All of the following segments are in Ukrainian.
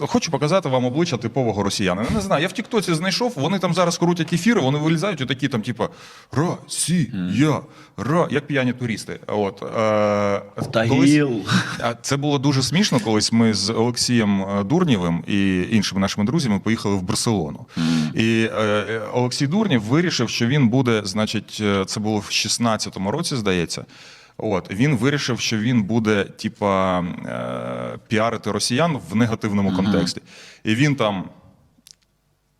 Хочу показати вам обличчя типового росіянина. Не знаю, я в Тіктоці знайшов, вони там зараз крутять ефіри, вони вилізають у такі там, типу, Росія, ра, як п'яні туристи. От, е, колись- Це було дуже смішно, колись ми з Олексієм е, Дурнєвим і іншими нашими друзями поїхали в Барселону. І е, Олексій Дурнєв вирішив, що він буде, значить, е, це було в 16-му році, здається. От він вирішив, що він буде, типа, е, піарити росіян в негативному контексті. І він там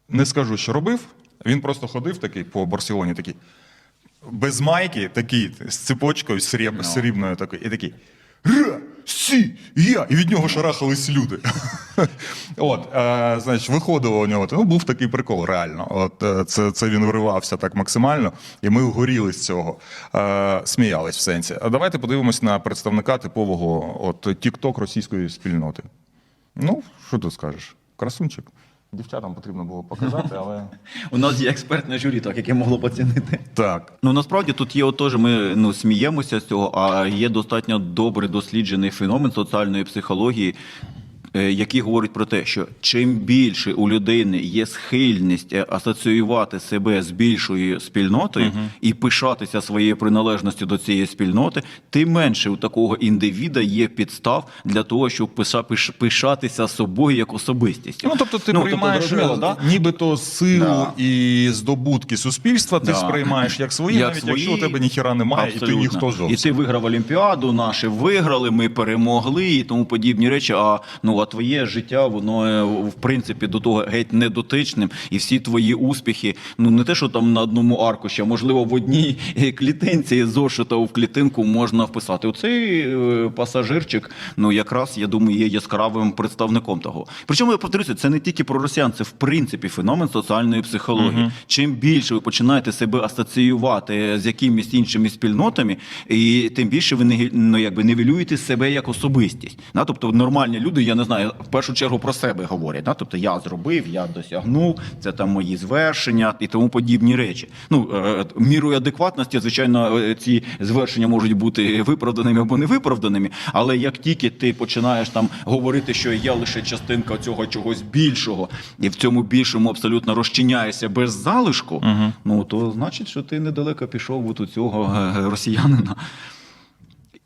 не скажу, що робив. Він просто ходив такий по Барселоні, такий без майки, такий з цепочкою сріб, срібною такий, і такий. Сі, я! І від нього шарахались люди. От, е, значить, виходило у нього. Ну, був такий прикол, реально. От е, це, це він виривався так максимально, і ми горіли з цього. Е, сміялись в сенсі. А давайте подивимось на представника типового от TikTok російської спільноти. Ну, що ти скажеш? Красунчик. Дівчатам потрібно було показати, але У нас є експертне журі, так, яке могло б оцінити. так. Ну насправді тут є отож, ми ну сміємося з цього, а є достатньо добре досліджений феномен соціальної психології. Е, Який говорить про те, що чим більше у людини є схильність е, асоціювати себе з більшою спільнотою і пишатися своєю приналежністю до цієї спільноти, тим менше у такого індивіда є підстав для того, щоб пиша- пишатися собою як особистістю. Ну, тобто ти Ну, приймаєш зрозуміло, да? нібито силу Да. і здобутки суспільства, ти Да. сприймаєш як свої, Як навіть свої. якщо у тебе ніхіра немає, і ти Абсолютно. ніхто І ти виграв Олімпіаду, наші виграли, ми перемогли і тому подібні речі. А ну а твоє життя, воно е, в принципі до того геть не дотичним, і всі твої успіхи, ну не те, що там на одному аркуші, а можливо в одній е, клітинці зошита в клітинку можна вписати. Оцей е, пасажирчик, ну якраз я думаю, є яскравим представником того. Причому я повторюся, це не тільки про росіян, це в принципі феномен соціальної психології. Чим більше ви починаєте себе асоціювати з якимись іншими спільнотами, і тим більше ви не ну, якби нівелюєте себе як особистість. Да? Тобто нормальні люди, я не знаю, в першу чергу про себе говорять. Да? Тобто я зробив, я досягнув, це там мої звершення і тому подібні речі. Ну е, мірою адекватності, звичайно, е, ці звершення можуть бути виправданими або не виправданими. Але як тільки ти починаєш там говорити, що я лише частинка цього чогось більшого, і в цьому більшому абсолютно розчиняєшся без залишку, ну то значить, що ти недалеко пішов от у цього е, росіянина.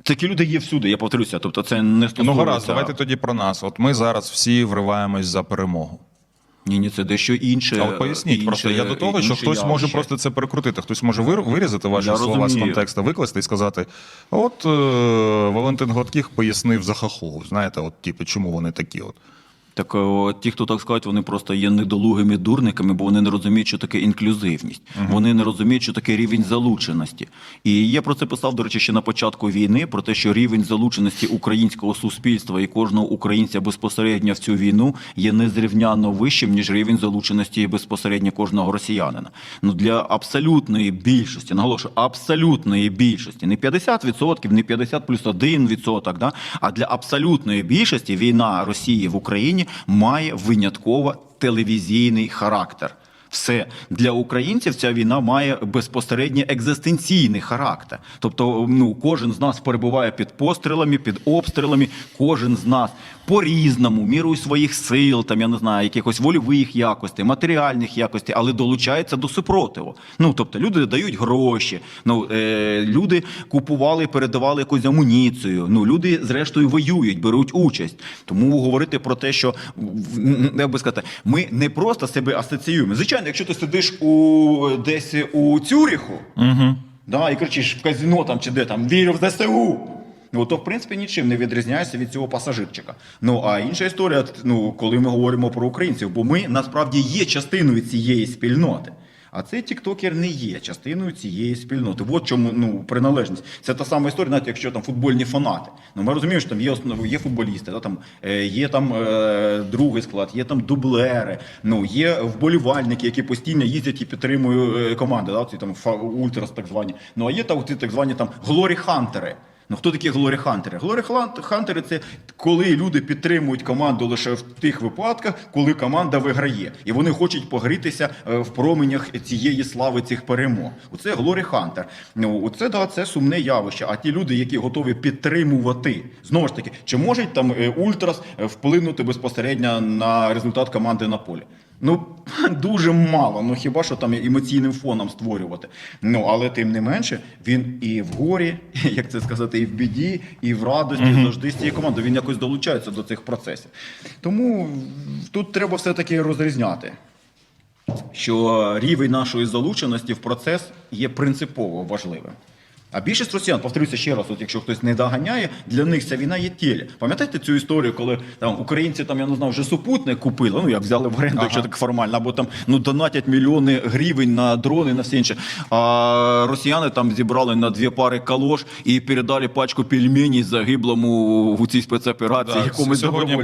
Такі люди є всюди, я повторюся. Тобто, це не Ну гаразд, давайте тоді про нас. От ми зараз всі вриваємось за перемогу. Ні, ні, це дещо інше. Але поясніть, інше- просто я до того, що хтось хтось може просто це перекрутити, хтось може вирізати ваші Я слова з розумію. контексту, викласти і сказати: от е, Валентин Гладких пояснив за хахол. Знаєте, от типу, чому вони такі от. Так о, ті, хто так скажуть, вони просто є недолугими дурниками, бо вони не розуміють, що таке інклюзивність. Вони не розуміють, що таке рівень залученості. І я про це писав, до речі, ще на початку війни, про те, що рівень залученості українського суспільства і кожного українця безпосередньо в цю війну є незрівнянно вищим, ніж рівень залученості безпосередньо кожного росіянина. Ну для абсолютної більшості, наголошую, абсолютної більшості, не 50%, не 50 плюс 1%, да? а для абсолютної більшості війна Росії в Україні має винятково телевізійний характер. Все для українців ця війна має безпосередньо екзистенційний характер. Тобто, ну кожен з нас перебуває під пострілами, під обстрілами. Кожен з нас по-різному, мірою своїх сил, там я не знаю, якихось вольових якостей, матеріальних якостей, але долучається до супротиву. Ну тобто, люди дають гроші. Ну е, люди купували, передавали якусь амуніцію. Ну люди, зрештою, воюють, беруть участь. Тому говорити про те, що як би сказати, ми не просто себе асоціюємо. Звичайно, якщо ти сидиш у десь у Цюріху, Угу. да, і кричиш в казино там чи де там вірю в ЗСУ. Ну, то в принципі нічим не відрізняється від цього пасажирчика. Ну а інша історія, ну коли ми говоримо про українців, бо ми насправді є частиною цієї спільноти. А цей тіктокер не є частиною цієї спільноти. От чому ну приналежність. Це та сама історія, навіть якщо там футбольні фанати. Ну ми розуміємо, що там є основ, є футболісти, да, там е, є там е, другий склад, є там дублери. Ну є вболівальники, які постійно їздять і підтримують е, команди. Да, ці там фа- ультрас, так звані. Ну а є там ці так звані там глорі хантери. Ну хто такі Глорі Хантери? Глорі-хантери це коли люди підтримують команду лише в тих випадках, коли команда виграє, і вони хочуть погрітися е, в променях цієї слави цих перемог. Оце Глорі Хантер. Ну оце да, це сумне явище. А ті люди, які готові підтримувати, знову ж таки, чи можуть там е, ультрас е, вплинути безпосередньо на результат команди на полі? Ну, дуже мало. Ну хіба що там емоційним фоном створювати. Ну, але тим не менше, він і в горі, як це сказати, і в біді, і в радості завжди з цією командою. Він якось долучається до цих процесів. Тому тут треба все-таки розрізняти. Що рівень нашої залученості в процес є принципово важливим. А більшість росіян, повторюся ще раз, от якщо хтось не доганяє, для них ця війна є тілі. Пам'ятаєте цю історію, коли там українці там я не знаю, вже супутник купили, ну як взяли в оренду, якщо так формально, або там ну донатять мільйони гривень на дрони, на все інше. А росіяни там зібрали на дві пари калош і передали пачку пельменей загиблому у цій спецоперації, Да, якомусь сьогодні.